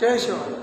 જય શિવાય